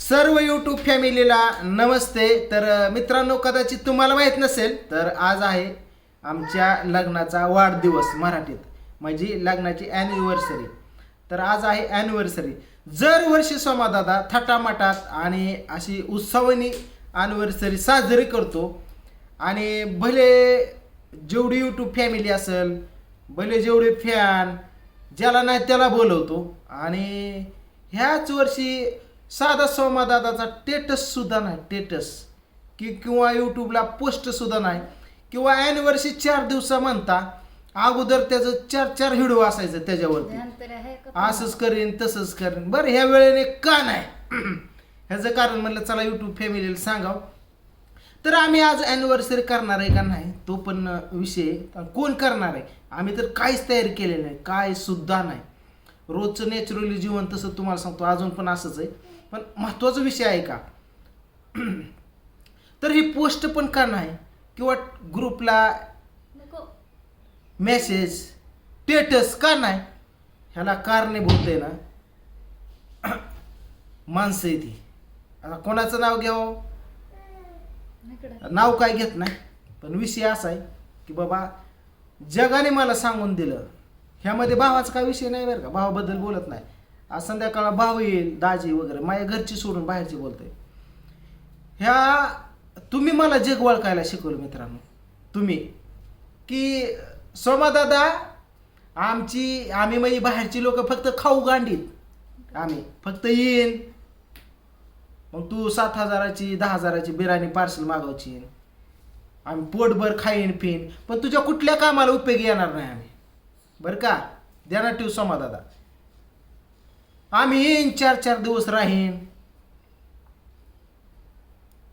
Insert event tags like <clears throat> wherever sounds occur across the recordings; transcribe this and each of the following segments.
सर्व यूट्यूब फॅमिलीला नमस्ते. तर मित्रांनो कदाचित तुम्हाला माहीत नसेल तर आज आहे आमच्या लग्नाचा वाढदिवस मराठीत म्हणजे लग्नाची ॲनिव्हर्सरी तर आज आहे ॲनिव्हर्सरी जर वर्षी सोमादादा थटामटात आणि अशी उत्सवनी ॲनिव्हर्सरी साजरी करतो आणि भले जेवढी यूट्यूब फॅमिली असेल भले जेवढे फॅन ज्याला नाही त्याला बोलवतो आणि ह्याच वर्षी साधा संवाददादाचा टेटस सुद्धा नाही टेटस. की किंवा यूट्यूबला पोस्ट सुद्धा नाही. किंवा ॲनिव्हर्सरी चार दिवसा म्हणता अगोदर त्याचं चार चार व्हिडिओ असायचं त्याच्यावरती. असंच करीन तसंच करीन. बरं ह्या वेळेने का नाही? <clears throat> ह्याचं कारण म्हणलं चला यूट्यूब फॅमिलीला सांगावं. तर आम्ही आज अॅनिव्हर्सरी करणार आहे का नाही तो पण विषय कोण करणार आहे? आम्ही तर काहीच तयारी केलेली नाही काय सुद्धा नाही. रोजचं नॅचरली जीवन तसं तुम्हाला सांगतो अजून पण असंच आहे. पण महत्त्वाचा विषय आहे का? <clears throat> तर ही पोस्ट पण का नाही? किंवा ग्रुपला मेसेज स्टेटस का नाही? ह्याला कारणीभूत आहे ना. <clears throat> माणसं आहे ती आता कोणाचं नाव घ्यावं? नाव काय घेत नाही. पण विषय असा आहे की बाबा जगाने मला सांगून दिलं. ह्यामध्ये भावाचा काय विषय नाही बरं का? भावाबद्दल बोलत नाही. आज संध्याकाळ भाव येईल दाजी वगैरे माझ्या घरची सोडून बाहेरची बोलते ह्या तुम्ही मला जग वळखायला शिकवलं मित्रांनो? तुम्ही. की सोमादादा आमची आम्ही म्हणजे बाहेरची लोक फक्त खाऊ गांडीत आम्ही. फक्त येईन. मग तू सात हजाराची दहा हजाराची बिर्याणी पार्सल मागवची. आम्ही पोटभर खाईन पिन पण तुझ्या कुठल्या कामाला उपयोगी येणार नाही आम्ही? बरं का? ध्यानात ठेवू सोमा दादा आम्ही येईन चार चार दिवस राहीन.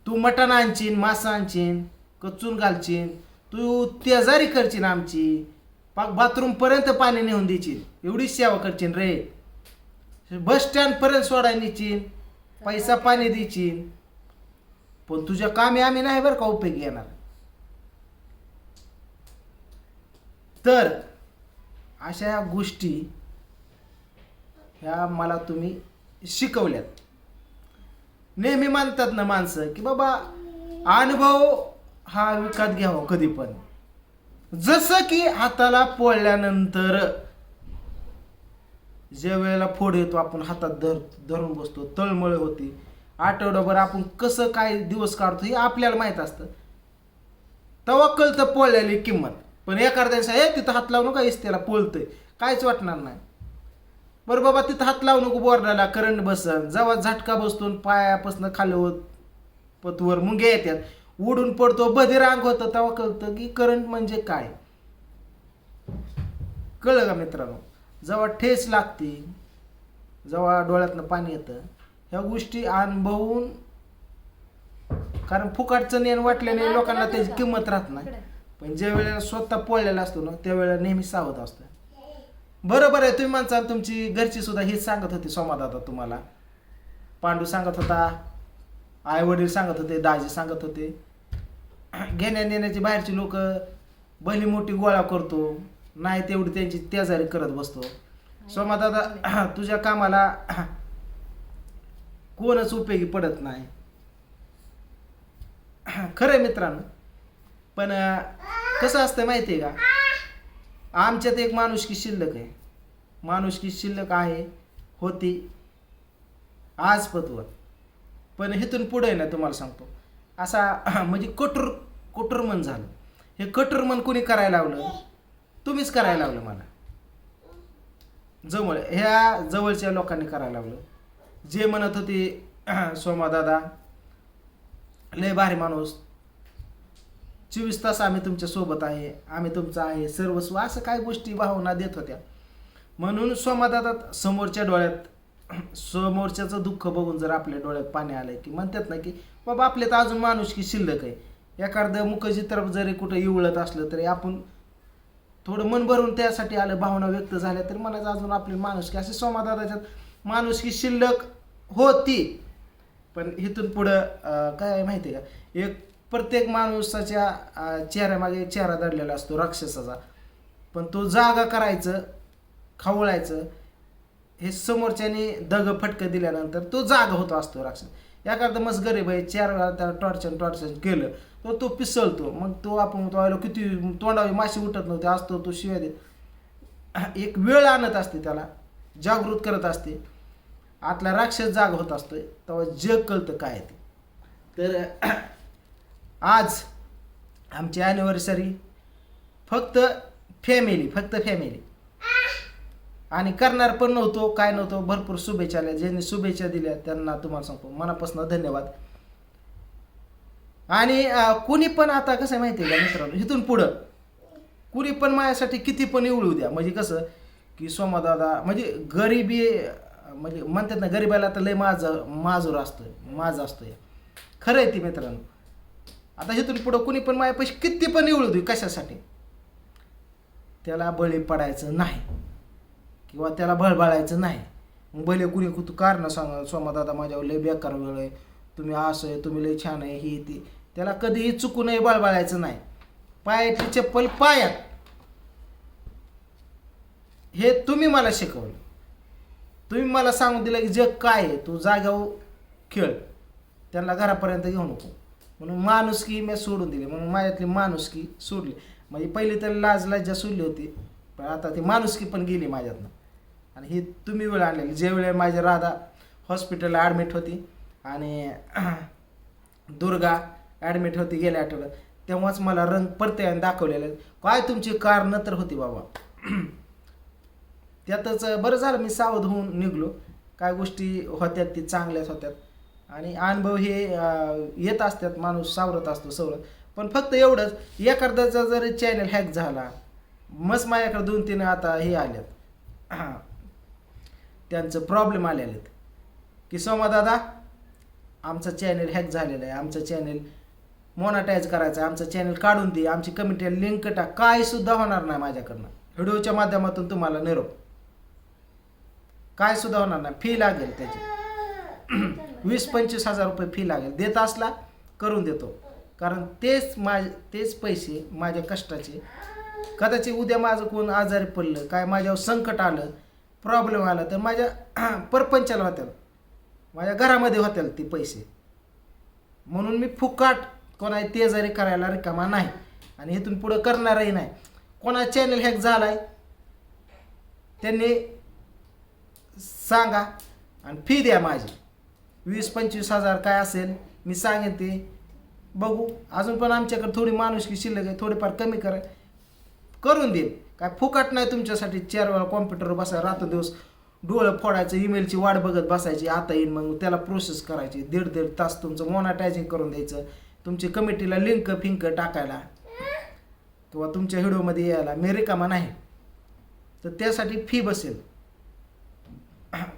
तू मटण आणचीन मासा आणचीन कचून घालचीन तू तेजारी करचीन आमची. पाक बाथरूमपर्यंत पाणी नेऊन देशील एवढी सेवा करचीन रे. बस स्टँडपर्यंत सोडायला नेचीन पैसा पाणी द्यायची पण तुझ्या कामी आम्ही नाही बरं का उपयोग येणार तर अशा गोष्टी ह्या मला तुम्ही शिकवल्यात. नेहमी मानतात ना माणसं की बाबा अनुभव हा विकत घ्यावा कधी पण. जसं की हाताला पोळल्यानंतर ज्या वेळेला फोड येतो आपण हातात धर धरून बसतो तळमळ होती आठवडाभर आपण कसं काय दिवस काढतो हे आपल्याला माहीत असतं. तेव्हा कळतं पोळल्याली किंमत. पण एखाद्या दिवसा हे तिथं हात लावू नका त्याला पोळतंय. काहीच वाटणार नाही. बरं बाबा तिथं हात लावू नको बोर्डाला करंट बसन. जेव्हा झटका बसतो पायापासून खाली होत पतवर मुंग्या येतात उडून पडतो बधीर अंग होतं तेव्हा कळतं की करंट म्हणजे काय. कळलं का मित्रांनो? जेव्हा ठेस लागते जेव्हा डोळ्यातनं पाणी येतं ह्या गोष्टी अनुभवून कारण फुकाटचं नेण वाटल्याने लोकांना त्याची किंमत राहत नाही. पण ज्या वेळेला स्वतः पोळलेला असतो ना त्यावेळेला नेहमी सावध असतं. बरोबर आहे तुम्ही म्हणसाल तुमची घरची सुद्धा हेच सांगत होती सोमादादा तुम्हाला. पांडू सांगत होता आई वडील सांगत होते दाजी सांगत होते. घेण्या नेण्याची बाहेरची लोक भली मोठी गोळा करतो नाही तेवढी त्यांची तेजारी करत बसतो. सोमादादा तुझ्या कामाला कोणच उपयोगी पडत नाही. खरं आहे मित्रांनो पण कसं असतं माहिती आहे का? आमच्यात एक माणुसकी शिल्लक आहे. माणुसकी शिल्लक आहे होती आज पतवर पण हेतून पुढे ना तुम्हाला सांगतो. असा म्हणजे कठोर कठोर मन झालं. हे कठोर मन कोणी करायला लावलं? तुम्हीच करायला लावलं मला. जवळ ह्या जवळच्या लोकांनी करायला लावलं. जे म्हणत होते <clears throat> सोमा दादा लय भारी माणूस. चोवीस तास आम्ही तुमच्यासोबत आहे आम्ही तुमचं आहे सर्वस्व असं काय गोष्टी भावना देत होत्या. म्हणून सोमादादा समोरच्या डोळ्यात समोरच्याचं दुःख बघून जर आपल्या डोळ्यात पाणी आलं की म्हणतात ना की बाबा आपल्यात अजून माणूस की शिल्लक आहे. एखादं मुखचित्र जरी कुठं इवळत असलं तरी आपण थोडं मन भरून त्यासाठी आलं भावना व्यक्त झाल्या तरी म्हणायचं अजून आपली माणूस की असे सोमादादाच्यात माणूस की शिल्लक होती. पण इथून पुढं काय आहे माहिती आहे का? एक प्रत्येक माणसाच्या चेहऱ्यामागे चेहरा दडलेला असतो राक्षसाचा. पण तो जागा करायचं खवळायचं हे समोरच्याने दग फटकं दिल्यानंतर तो जाग होतो असतो राक्षस. याकरता मस्त गरीब आहे चार वेळा त्याला टॉर्चन टॉर्चन केलं तर तो पिसळतो. मग तो आपण तो आलो किती तोंडावी माशी उठत नव्हते असतो तो शिवाय देत <clears throat> एक वेळ आणत असते त्याला जागृत करत असते. आतला राक्षस जाग होत असतो तेव्हा जग कळतं काय ते. तर <clears throat> आज आमची ॲनिव्हर्सरी फक्त फॅमिली फक्त फॅमिली आणि करणार पण नव्हतो काय नव्हतो भरपूर शुभेच्छा आल्या. ज्यांनी शुभेच्छा दिल्या त्यांना तुम्हाला सांगतो मनापासून धन्यवाद. आणि कुणी पण आता कसं आहे माहिती आहे का मित्रांनो इथून पुढं. कुणी पण माझ्यासाठी किती पण निवडू द्या. म्हणजे कसं की सोमादादा म्हणजे गरिबी म्हणजे म्हणतात ना गरिबाला तर लय माझं माजूर असतं माझं असतं खरं आहे ती मित्रांनो. आता इथून पुढं कुणी पण माझ्यापाशी किती पण निवडू दे कशासाठी? त्याला बळी पडायचं नाही. किंवा त्याला भळबळायचं नाही. मग भले कुणी कुतू कारण सांगा सोमा दादा माझ्यावर लय बेकार वेळ आहे. तुम्ही असं आहे तुम्ही लय छान आहे ही ती. त्याला कधीही चुकूनही बळबळायचं नाही. पायाची चप्पल पायात. हे तुम्ही मला शिकवलं. तुम्ही मला सांगून दिलं की जग काय आहे तू जाग्यावर खेळ. त्यांना घरापर्यंत घेऊ नको. म्हणून माणुसकी मी सोडून दिली. म्हणून माझ्यातली माणुसकी सोडली. म्हणजे पहिली तर लाज लज्जा सोडली होती पण आता ती माणुसकी पण गेली माझ्यातनं. आणि ही तुम्ही वेळ आणलेली. जे वेळे माझी राधा हॉस्पिटलला ॲडमिट होती आणि <clears throat> दुर्गा ॲडमिट होती गेल्या आठवड्यात तेव्हाच मला रंग परत्याने दाखवलेले. काय तुमची कारणं तर होती बाबा? <clears throat> त्यातच बरं झालं मी सावध होऊन निघलो. काय गोष्टी होत्यात ती चांगल्याच होत्यात. आणि अनुभव हे येत असतात माणूस सावरत असतो सवरत. पण फक्त एवढंच एखाद्याचा जरी चॅनल हॅक झाला मस माझ्याकडे दोन तीन आता हे आल्यात <clears throat> त्यांचं प्रॉब्लेम आलेले आहेत की सोमा दादा आमचं चॅनल हॅक झालेलं आहे. आमचं चॅनल मोनाटाईज करायचं आहे. आमचं चॅनल काढून दे. आमची कमिटी लिंक टाक. काय सुद्धा होणार नाही माझ्याकडनं. व्हिडिओच्या माध्यमातून तुम्हाला निरोप. काय सुद्धा होणार नाही. फी लागेल त्याची. <clears throat> वीस पंचवीस हजार रुपये फी लागेल. देत असला करून देतो. कारण तेच माझ तेच पैसे माझ्या कष्टाचे. कदाचित उद्या माझं कोण आजारी पडलं काय माझ्यावर संकट आलं प्रॉब्लेम आला तर माझ्या <clears throat> परपंचाला होत्याल. माझ्या घरामध्ये होत्याल ते पैसे. म्हणून मी फुकाट कोणा तेजारी करायला रिकामा नाही. आणि इथून पुढं करणारही नाही. कोणा चॅनल हॅक झालाय त्यांनी सांगा आणि फी द्या माझी. वीस पंचवीस हजार काय असेल मी सांगेन ते. बघू. अजून पण आमच्याकडे थोडी माणुसकी शिल्लक आहे थोडीफार कमी करा. करून देईल काय फुकट नाही तुमच्यासाठी चार वेळा कॉम्प्युटरवर बसा रात्र दिवस डोळं फोडायचं ईमेलची वाट बघत बसायची. आता येईन मग त्याला प्रोसेस करायची. दीड दीड तास तुमचं मोनाटायझिंग करून द्यायचं. तुमची कमिटीला लिंक फिंक टाकायला. किंवा तुमच्या व्हिडिओमध्ये यायला. मी रिकामा नाही. तर त्यासाठी फी बसेल.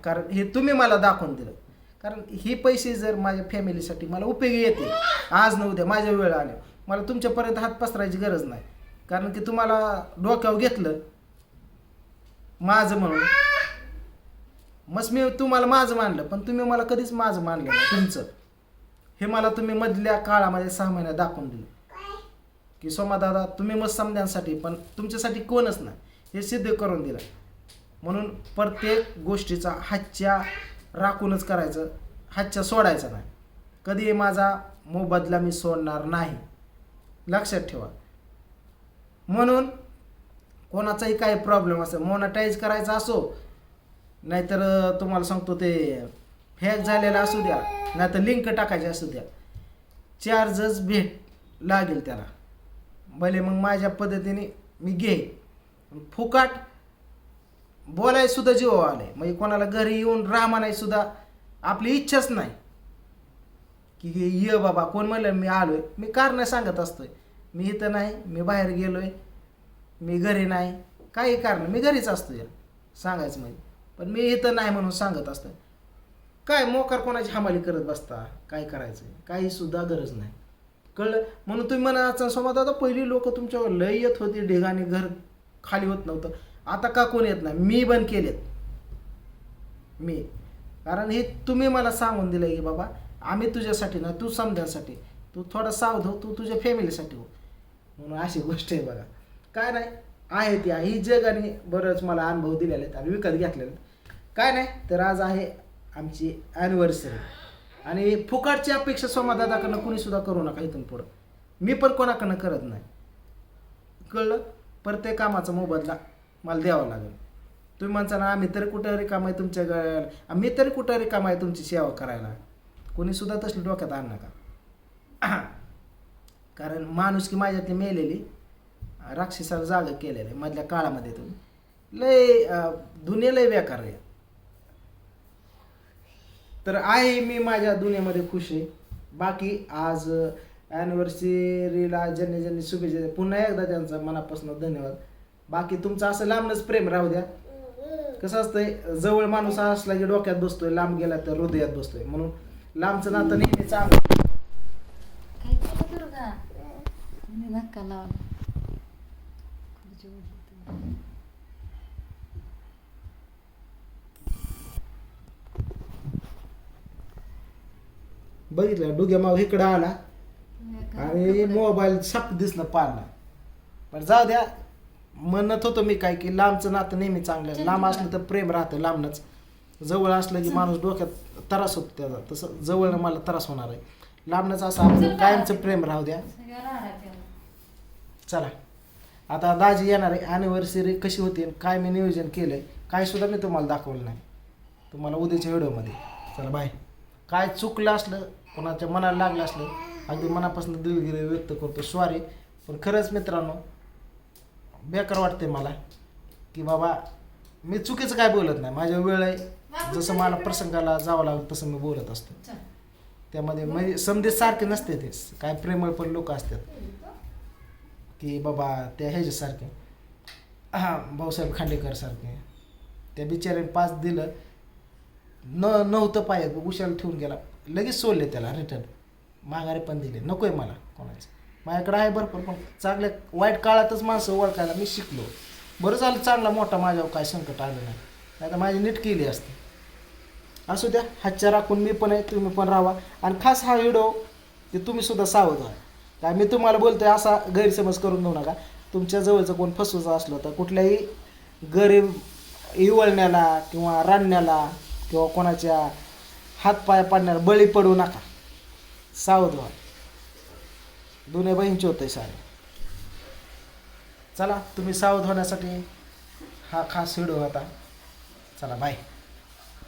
कारण हे तुम्ही मला दाखवून दिलं. कारण हे पैसे जर माझ्या फॅमिलीसाठी मला उपयोगी येते आज न उद्या माझ्या वेळ आल्या मला तुमच्यापर्यंत हात पसरायची गरज नाही. कारण की तुम्हाला डोक्यावर घेतलं माझं म्हणून मग मी तुम्हाला माझं मानलं पण तुम्ही मला कधीच माझं मानलं नाही तुमचं. हे मला तुम्ही मधल्या काळामध्ये सहा महिन्यात दाखवून दिलं. की सोमा दादा तुम्ही मग समजांसाठी पण तुमच्यासाठी कोणच नाही हे सिद्ध करून दिलं. म्हणून प्रत्येक गोष्टीचा हातच्या राखूनच करायचं हातच्या सोडायचा नाही. कधी माझा मोबदला मी सोडणार नाही. लक्षात ठेवा. म्हणून कोणाचाही काही प्रॉब्लेम असेल मोनाटाईज करायचा असो नाहीतर तुम्हाला सांगतो ते हॅक झालेला असू द्या नाहीतर लिंक टाकायची असू द्या. चार्जच भेट लागेल त्याला. भले मग माझ्या पद्धतीने मी घे फुकाट बोलाय सुद्धा जीव आलाय. म्हणजे कोणाला घरी येऊन राहा सुद्धा आपली इच्छाच नाही. की हे ये बाबा कोण म्हणलं मी आलोय. मी कारण सांगत असतोय. मी इथं नाही मी बाहेर गेलोय. मी घरी नाही. काही कारण मी घरीच असतो या सांगायचं म्हणजे. पण मी इथं नाही म्हणून सांगत असतोय. काय मोकार कोणाची हमाली करत बसता? काय करायचं काही सुद्धा गरज नाही. कळलं? म्हणून तुम्ही म्हणा सोबत आता पहिली लोक तुमच्यावर लय येत होती. ढेगाने घर खाली होत नव्हतं. आता का कोण येत नाही? मी बंद केलेत. मी. कारण हे तुम्ही मला सांगून दिलं की बाबा आम्ही तुझ्यासाठी ना तू समजासाठी. तू थोडा सावध हो तू तुझ्या फॅमिलीसाठी हो. म्हणून अशी गोष्ट आहे बघा. काय नाही आहे ती आहे. ही जगाने बरंच मला अनुभव दिलेले आहेत. आणि विकत घेतलेले आहेत. काय नाही तर आज आहे आमची ॲनिव्हर्सरी आणि फुकाटची अपेक्षा सोमादादाकडनं कुणीसुद्धा करू नका इथून पुढं. मी पण कोणाकडनं करत नाही. कळलं? प्रत्येक कामाचा मोबदला मला द्यावं लागेल. तुम्ही म्हणता ना आम्ही तरी कुठं रिकाम आहे तुमच्या गळ्याला? मी तरी कुठं रिकाम आहे तुमची सेवा करायला? कोणीसुद्धा तसली डोक्यात आण नका. <clears throat> कारण माणूस की माझ्यातली मेलेली राक्षसाला जागा केलेलं आहे मधल्या काळामध्ये तुम्ही. लय दुनिया लय बेकार आहे. तर आहे मी माझ्या दुनियामध्ये खुश आहे. बाकी आज ॲनिव्हर्सरीला ज्यांनी ज्यांनी शुभेच्छा पुन्हा एकदा त्यांचा मनापासून धन्यवाद. बाकी तुमचं असं लांबनच प्रेम राहू द्या. कसं असतंय जवळ माणूस असला की डोक्यात बसतोय लांब गेला तर हृदयात बसतोय. म्हणून लांबचं नातं नेहमी चांगलं. काय केलं दुर्गा? मी धक्का लावला खुर्ची उडली तर. बघितलं डुग्या माव इकडं आला. मी आणि मोबाईल साप दिसणं पाडला पण जाऊ द्या. म्हणत होतो मी काय की लांबचं नातं नेहमी चांगलं. लांब असलं तर प्रेम राहतं लांबनच. जवळ असलं की माणूस डोक्यात त्रास होतो त्याचा. तसं जवळनं मला त्रास होणार आहे. लांबनच असं आपलं कायमचं प्रेम राहू द्या. चला. आता दाजी येणार आहे. ॲनिव्हर्सरी कशी होती काय मी नियोजन केलं आहे काय सुद्धा मी तुम्हाला दाखवलं नाही. तुम्हाला उद्याच्या व्हिडिओमध्ये. चला बाय काय चुकलं असलं कोणाच्या मनाला लागलं असलं अगदी मनापासून दिलगिरी व्यक्त करतो. सॉरी पण खरंच मित्रांनो बेकार वाटते मला. की बाबा मी चुकीचं काय बोलत नाही. माझ्या वेळ आहे. जसं मला प्रसंगाला जावं लागलं तसं मी बोलत असतो. त्यामध्ये म्हणजे समजे सारखे नसते ते. काय प्रेमळ पण लोक असतात. की बाबा त्या ह्याच्यासारखे हां भाऊसाहेब खांडेकर सारखे. त्या बिचाऱ्याने पाच दिलं. न नव्हतं पाहिजे उशाला ठेवून गेला. लगेच सोडले त्याला रिटर्न माघारी पण दिले. नको आहे मला कोणाचं. माझ्याकडे आहे भरपूर पण चांगल्या वाईट काळातच माणसं ओळखायला मी शिकलो. बरं झालं चांगला मोठा माझ्यावर काय संकट आलं नाही. नाही तर माझी नीट केली असते. असू द्या हातच्या राखून मी पण आहे तुम्ही पण राहा. आणि खास हा व्हिडिओ ते तुम्ही सुद्धा सावध व्हा. काय मी तुम्हाला बोलतो आहे असा गैरसमज करून घेऊ नका. तुमच्या जवळचं कोण फसवायचं असलं तर कुठल्याही गरीब इवळण्याला किंवा रांडण्याला किंवा कोणाच्या हातपाय पाडण्याला बळी पडू नका. सावध व्हा. दोन्ही बहीणचे होते सारे. चला तुम्ही सावध होण्यासाठी हा खास व्हिडिओ होता चला बाय